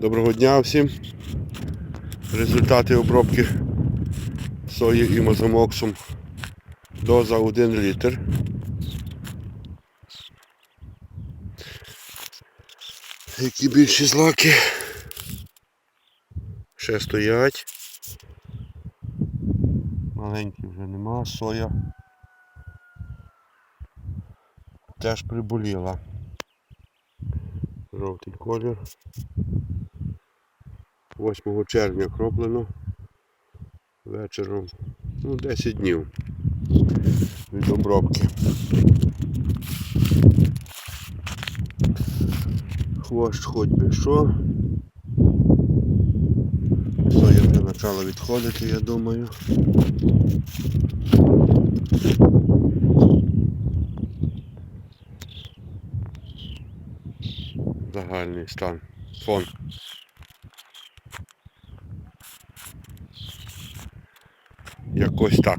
Доброго дня всім. Результати обробки сої і мазомоксом. Доза 1 літр. Які більші злаки. Ще стоять. Маленькі вже нема, соя. Теж приболіла. Жовтий колір. 8 червня кроплено. Вечором. Ну, 10 днів від обробки. Хвощ хоч би що. Соя вже почала відходити, я думаю. Загальний стан. Фон. Якось так.